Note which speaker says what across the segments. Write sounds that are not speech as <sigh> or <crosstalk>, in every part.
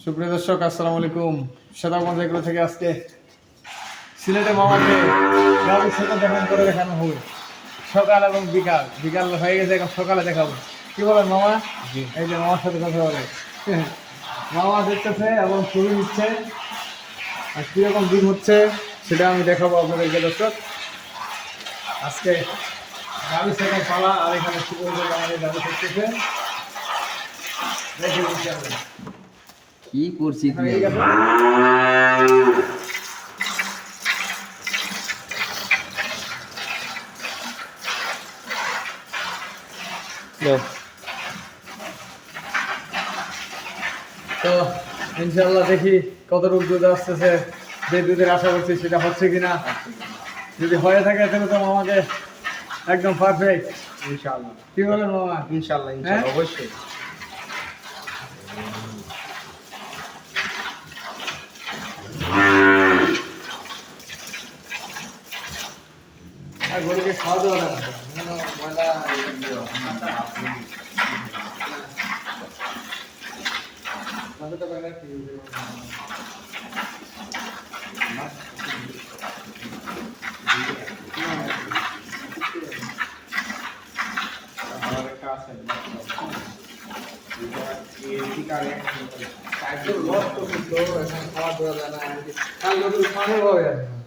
Speaker 1: সুপ্রিয় দর্শক আসসালামু আলাইকুম। সাদাগঞ্জ এগুলো থেকে আজকে সিলেটে মামাকে গাড়ির সাথে দেখান করে দেখানো হবে। সকাল এবং বিকাল। বিকাল হয়ে গেছে এখন সকালে দেখাবো। কি বলেন মামা? এই যে মামার সাথে কথা বলে। মামা দেখতেছে এবং ছবি নিচ্ছে আর কীরকম দিন হচ্ছে সেটা আমি দেখাবো আপনাদেরকে দর্শক। আজকে গাড়ি থেকে পালা আর এখানে শুরু আমাদের গাড়ি করতেছে। দেখে
Speaker 2: কি করছি তুই?
Speaker 1: তো ইনশাল্লাহ দেখি কত রূপ দুধ আসতেছে যে দুধের আশা করছি সেটা হচ্ছে কিনা। যদি হয়ে থাকে তাহলে তো আমাকে একদম পারফেক্ট
Speaker 2: ইনশাল্লাহ
Speaker 1: কি বলেন মামা?
Speaker 2: ইনশাআল্লাহ
Speaker 1: হ্যাঁ?
Speaker 2: অবশ্যই
Speaker 1: আর গরুকে খাওয়া দাওয়া না ময়লা খাওয়া দাওয়া যায় কাল আর গরুর পানি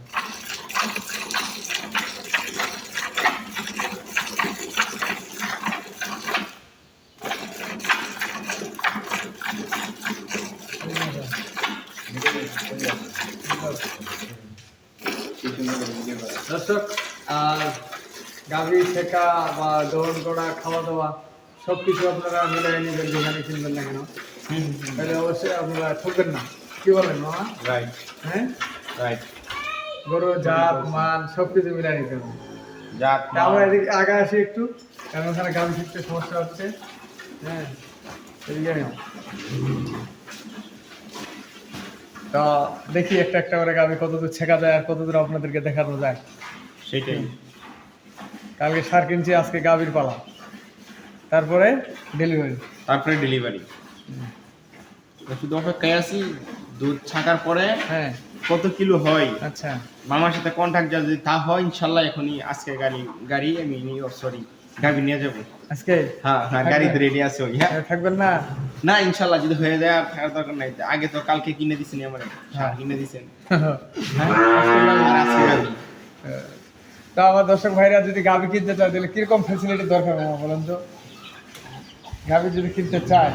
Speaker 1: দর্শক আর গাভী শেখা বা গ্রহণ করা খাওয়া দাওয়া সব কিছু আপনারা মিলাই নেবেন যেখানে কিনবেন না কেন। তাহলে অবশ্যই আপনারা ঠকবেন না। কি বলেন মামা
Speaker 2: রাইট
Speaker 1: হ্যাঁ?
Speaker 2: রাইট
Speaker 1: গরু জাত মান সব কিছু মিলাই নিতে হবে।
Speaker 2: জাত
Speaker 1: তা আমরা এদিকে আগে আসি একটু কারণ ওখানে গাভী শিখতে সমস্যা হচ্ছে। হ্যাঁ এদিকে। তো দেখি একটা একটা করে গাভী কতদূর ছেঁকা যায় আর কতদূর আপনাদেরকে দেখানো যায়।
Speaker 2: সেটাই।
Speaker 1: কালকে সার কিনছি আজকে গাভীর পালা। তারপরে ডেলিভারি
Speaker 2: তারপরে ডেলিভারি শুধু অপেক্ষায় আছি দুধ ছাকার পরে
Speaker 1: হ্যাঁ।
Speaker 2: কত কিলো হয়?
Speaker 1: আচ্ছা।
Speaker 2: মামার সাথে কন্ট্যাক্ট যদি তা হয় ইনশাল্লাহ এখনই আজকে গাড়ি গাড়ি আমি সরি গাড়ি নিয়ে যাব।
Speaker 1: আজকে?
Speaker 2: হ্যাঁ হ্যাঁ রেডি আছে ওই হ্যাঁ।
Speaker 1: থাকবেন না?
Speaker 2: না ইনশাল্লাহ যদি হয়ে যায় আর থাকার দরকার নাই। আগে তো কালকে কিনে দিছেন আমার।
Speaker 1: হ্যাঁ।
Speaker 2: কিনে দিছেন।
Speaker 1: হ্যাঁ তা আমার দর্শক ভাইরা যদি গাভী কিনতে চায় তাহলে কীরকম ফ্যাসিলিটি দরকার মামা বলেন তো? গাভী যদি কিনতে চায়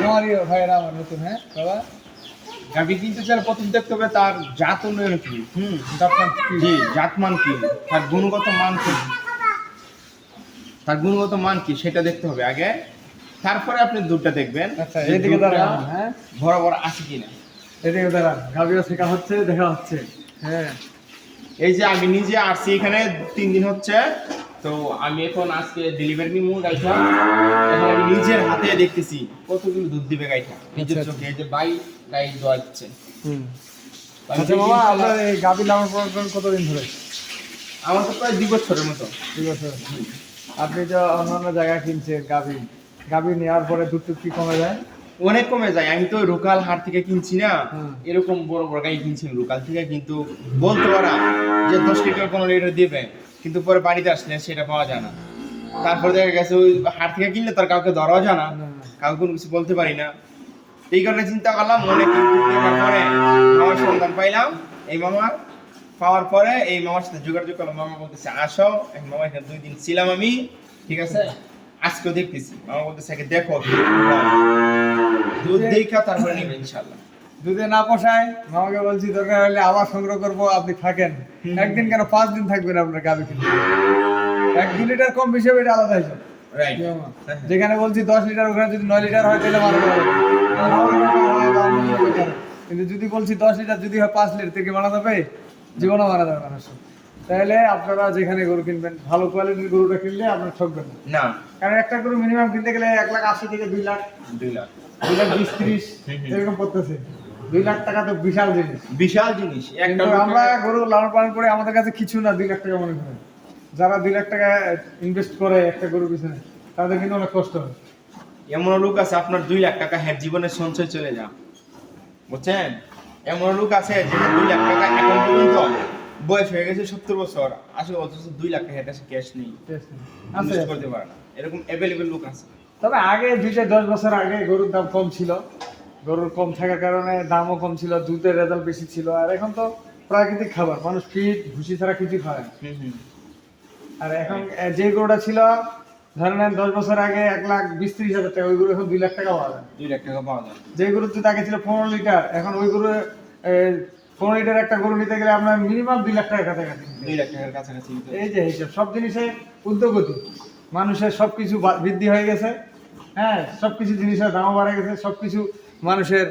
Speaker 1: তোমারই ভাইরা আমার নতুন হ্যাঁ বাবা?
Speaker 2: গাভি কিনতে চাইলে প্রথম দেখতে হবে তার জাত উন্নয়ন কি। হুম
Speaker 1: আপনার কি?
Speaker 2: জাতমান কি? তার গুণগত মান কি? তার গুণগত মান কি সেটা দেখতে হবে আগে। তারপরে আপনি দুধটা দেখবেন
Speaker 1: আচ্ছা এদিকে দাঁড়ান। হ্যাঁ
Speaker 2: বরাবর আছে কিনা।
Speaker 1: এদিকে দাঁড়ান গাভীও শেখা হচ্ছে দেখা হচ্ছে। হ্যাঁ।
Speaker 2: এই যে আমি নিজে আসছি এখানে তিন দিন হচ্ছে। তো আমি এখন আজকে ডেলিভারি নিমু গাইটা এখন আমি নিজের হাতে দেখতেছি কতগুলো দুধ দিবে গাইটা নিজের
Speaker 1: আচ্ছা,
Speaker 2: চোখে এই যে বাই গাই দোয়াচ্ছে
Speaker 1: আচ্ছা
Speaker 2: দেখি
Speaker 1: আপনার এই গাভী লালন পালন কতদিন ধরে?
Speaker 2: আমার তো প্রায় দুই বছরের মতো।
Speaker 1: ঠিক আছে আপনি যে অন্যান্য জায়গায় কিনছেন গাভী গাভী নেওয়ার পরে দুধ কি কমে যায়?
Speaker 2: অনেক কমে যায়। আমি তো লোকাল হাট থেকে কিনছি না। এরকম বড় বড় গাড়ি কিনছি লোকাল থেকে কিন্তু বলতে পারা যে দশ লিটার পনেরো লিটার দেবে কিন্তু পরে বাড়িতে আসলে সেটা পাওয়া যায় না। তারপরে দেখা গেছে ওই হাট থেকে কিনলে তার কাউকে ধরাও যায় না। কাউকে কোনো কিছু বলতে পারি না। এই কারণে চিন্তা করলাম মনে কিন্তু পরে মামার সন্ধান পাইলাম এই মামার। পাওয়ার পরে এই মামার সাথে যোগাযোগ করলাম মামা বলতেছে আসো। এই মামা এখানে দুই দিন ছিলাম আমি ঠিক আছে? আজকেও দেখতেছি। মামা বলতেছে আগে দেখো দুধ দেখা তারপরে নিবে ইনশাল্লাহ
Speaker 1: দুধে না পোষায় মামাকে বলছি দরকার হলে আবার সংগ্রহ করব আপনি থাকেন। একদিন কেন পাঁচ দিন থাকবেন আপনার গাভী কিনতে এক দু লিটার কম বেশি হবে এটা আলাদা হিসাব। কি মামা? যেখানে বলছি দশ লিটার ওখানে যদি নয় লিটার হয় তাহলে হবে। কিন্তু যদি বলছি দশ লিটার যদি হয় পাঁচ লিটার থেকে বানাতে হবে? জীবনও মারা যাবে মানুষ তাহলে আপনারা যেখানে গরু কিনবেন ভালো কোয়ালিটির গরুটা কিনলে আপনার ঠকবেন না।
Speaker 2: না।
Speaker 1: কারণ একটা গরু মিনিমাম কিনতে গেলে এক লাখ আশি থেকে দুই লাখ
Speaker 2: দুই লাখ।
Speaker 1: দুই লাখ বিশ ত্রিশ। <laughs> এরকম পড়তেছে। দুই লাখ টাকা তো বিশাল জিনিস।
Speaker 2: বিশাল জিনিস।
Speaker 1: আমরা গরু লালন পালন করে আমাদের কাছে কিছু না দুই লাখ টাকা মনে করে। যারা দুই লাখ টাকা ইনভেস্ট করে একটা গরু পিছনে তাদের কিন্তু অনেক কষ্ট হয়।
Speaker 2: এমন লোক আছে আপনার দুই লাখ টাকা হ্যাঁ জীবনের সঞ্চয় চলে যা বুঝছেন? এমন লোক আছে যেটা দুই লাখ টাকা এখন পর্যন্ত বয়স হয়ে গেছে সত্তর বছর। আসলে অথচ দুই লাখ টাকা কাছে ক্যাশ নেই। ইনভেস্ট করতে পারে না। এরকম অ্যাভেলেবেল লোক আছে।
Speaker 1: তবে আগে দুই চার দশ বছর আগে গরুর দাম কম ছিল। গরুর কম থাকার কারণে দামও কম ছিল দুধের রেজাল্ট বেশি ছিল। আর এখন তো প্রাকৃতিক খাবার মানুষ ফিট ভুসি ছাড়া কিছু খায় আর এখন যে গরুটা ছিল ধরে নেন দশ বছর আগে এক লাখ বিশ ত্রিশ হাজার টাকা ওই গরু এখন দুই লাখ টাকা পাওয়া যায়।
Speaker 2: দুই লাখ টাকা পাওয়া যায়।
Speaker 1: যে গরুর দুধ আগে ছিল পনেরো লিটার এখন ওই গরু পনেরো লিটার একটা গরু নিতে গেলে আপনার মিনিমাম দুই লাখ টাকা কাছাকাছি
Speaker 2: দুই লাখ টাকার কাছাকাছি।
Speaker 1: এই যে এইসব সব জিনিসে উদ্যোগতি। মানুষের সব কিছু বৃদ্ধি হয়ে গেছে। হ্যাঁ সব কিছু জিনিসের দামও বাড়ে গেছে সব কিছু মানুষের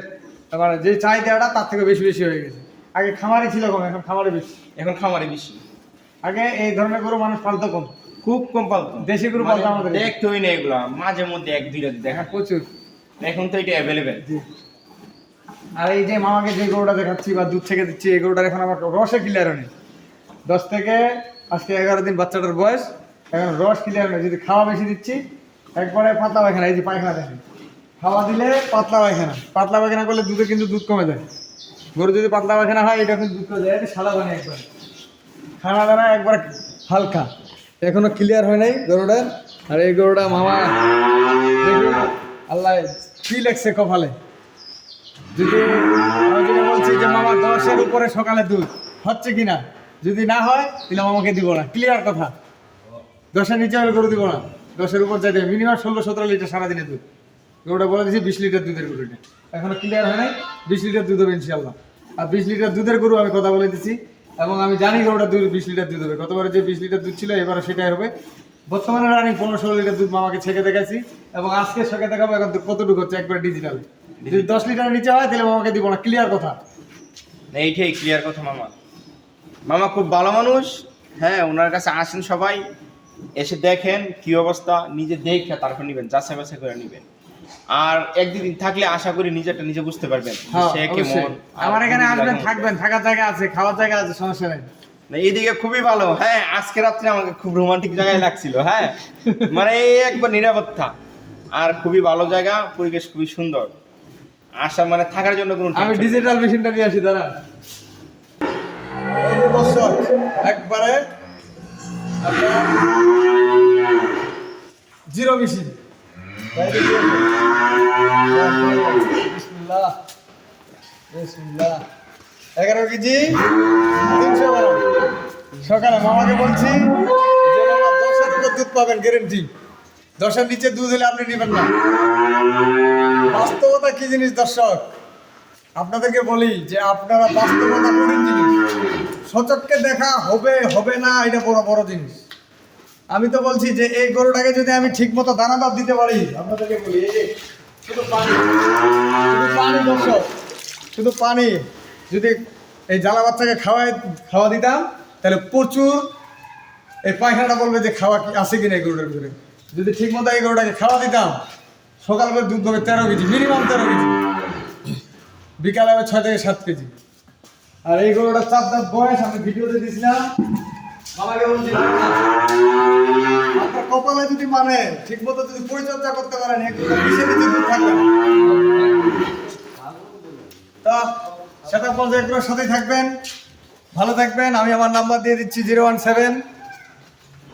Speaker 1: মানে যে চাহিদাটা তার থেকে বেশি বেশি হয়ে গেছে। আগে খামারই ছিল কম এখন খামারে বেশি।
Speaker 2: এখন খামারে বেশি।
Speaker 1: আগে এই ধরনের গরু মানুষ পালতো কম।
Speaker 2: খুব কম পালতো।
Speaker 1: দেশি গরু
Speaker 2: মানে
Speaker 1: পালতো আমাদের
Speaker 2: দেখতে হই না এগুলা মাঝে মধ্যে এক দুই রাতে দেখা।
Speaker 1: প্রচুর।
Speaker 2: এখন তো এটা অ্যাভেলেবেল
Speaker 1: আর এই যে মামাকে যে গরুটা দেখাচ্ছি বা দুধ থেকে দিচ্ছি, এই গরুটার এখন আমার রসে ক্লিয়ার নেই দশ থেকে আজকে এগারো দিন বাচ্চাটার বয়স, এখন রস ক্লিয়ার নেই যদি খাওয়া বেশি দিচ্ছি, একবারে পাতলা পায়খানা, এই যে পায়খানা দেখেন। খাওয়া দিলে পাতলা পায়খানা। পাতলা পায়খানা করলে দুধে কিন্তু দুধ কমে যায়। গরু যদি পাতলা পায়খানা হয়, এটা কিন্তু দুধ কমে যায়। সাদা বানিয়ে একবার। খানা দানা একবার হালকা। এখনও ক্লিয়ার হয় নাই গরুটার আর এই গরুটা মামা আল্লাহ, কি লেগছে কপালে। যদি দশের না হয়, তাহলে মামাকে দিব না। ক্লিয়ার কথা? দশের নিচে হলে গরু দিব না। দশের উপর যাইতে মিনিমাম ষোলো সতেরো লিটার সারাদিনে দুধ। গরুটা বলে দিচ্ছি বিশ লিটার দুধের গরুটা। এখনও ক্লিয়ার হয় নাই? বিশ লিটার দুধ হবে ইনশাল্লাহ আর বিশ লিটার দুধের গরু আমি কথা বলে দিচ্ছি এবং আমি জানি গরুটা দুধ বিশ লিটার দুধ হবে। গতবারে যে বিশ লিটার দুধ ছিল এবারে সেটাই হবে। বর্তমানে রানিং পনেরো ষোলো লিটার দুধ মামাকে ছেঁকে দেখাচ্ছি এবং আজকে ছেঁকে দেখাবো এখন কতটুকু হচ্ছে, একবার ডিজিটাল যদি দশ লিটার নিচে হয় তাহলে মামাকে দিব না। ক্লিয়ার কথা।
Speaker 2: এইটাই ক্লিয়ার কথা মামা। মামা খুব ভালো মানুষ। হ্যাঁ ওনার কাছে আসেন সবাই। এসে দেখেন কি অবস্থা নিজে দেখে তারপর নিবেন যাচাই বাছাই করে নিবেন। আর এক দুদিন থাকলে আশা করি নিজেরটা নিজে বুঝতে পারবেন
Speaker 1: হ্যাঁ,
Speaker 2: সে। কেমন।
Speaker 1: আমার এখানে আসবেন থাকবেন থাকার জায়গা আছে খাওয়ার জায়গা আছে সমস্যা নেই।
Speaker 2: না, এইদিকে খুবই ভালো। হ্যাঁ আজকে রাত্রে আমাকে খুব রোমান্টিক জায়গায় লাগছিল হ্যাঁ। মানে একবার নিরাপত্তা। আর খুবই ভালো জায়গা পরিবেশ খুবই সুন্দর। আসা মানে থাকার জন্য কোনো
Speaker 1: আমি ডিজিটাল মেশিনটা নিয়ে আসি দাঁড়া দর্শক একবারে জিরো মেশিন এগারো কেজি তিনশো সকালে মামাকে বলছি যে মামা দশের উপর দুধ পাবেন গ্যারেন্টি দশের নিচে দুধ হলে আপনি নেবেন না। বাস্তবতা কি জিনিস দর্শক? আপনাদেরকে বলি যে আপনারা বাস্তবতা কঠিন জিনিস। সচককে দেখা হবে হবে না, এটা বড় বড় জিনিস। আমি তো বলছি যে এই গরুটাকে যদি আমি ঠিক মতো দানাদার দিতে পারি, আপনাদেরকে বলি শুধু পানি। শুধু পানি দর্শক, শুধু পানি। যদি এই জ্বালা বাচ্চাকে খাওয়াই খাওয়া দিতাম, তাহলে প্রচুর এই পায়খানাটা বলবে যে খাওয়া কি কিনা এই গরুটার ভিতরে। যদি ঠিক মতো এই গরুটাকে খাওয়া দিতাম সকাল করে দুধ হবে তেরো কেজি মিনিমাম তেরো কেজি। বিকালে হবে ছয় থেকে সাত কেজি। আর এই গরুটার চার দাঁত বয়স, আমি ভিডিওতে দিয়েছিলাম। আমাকে কপালে যদি মানে যদি পরিচর্যা করতে পারেন। তা সেটা থাকবেন। ভালো থাকবেন। আমি আমার নাম্বার দিয়ে দিচ্ছি zero one seven.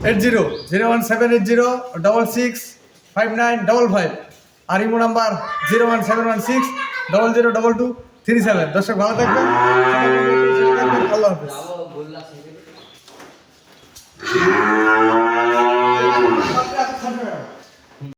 Speaker 1: Eight zero zero one seven eight zero double six five nine double five আর imo number zero one seven one six double zero double two three seven দর্শক, ভালো থাকবেন। আল্লাহ হাফিজ।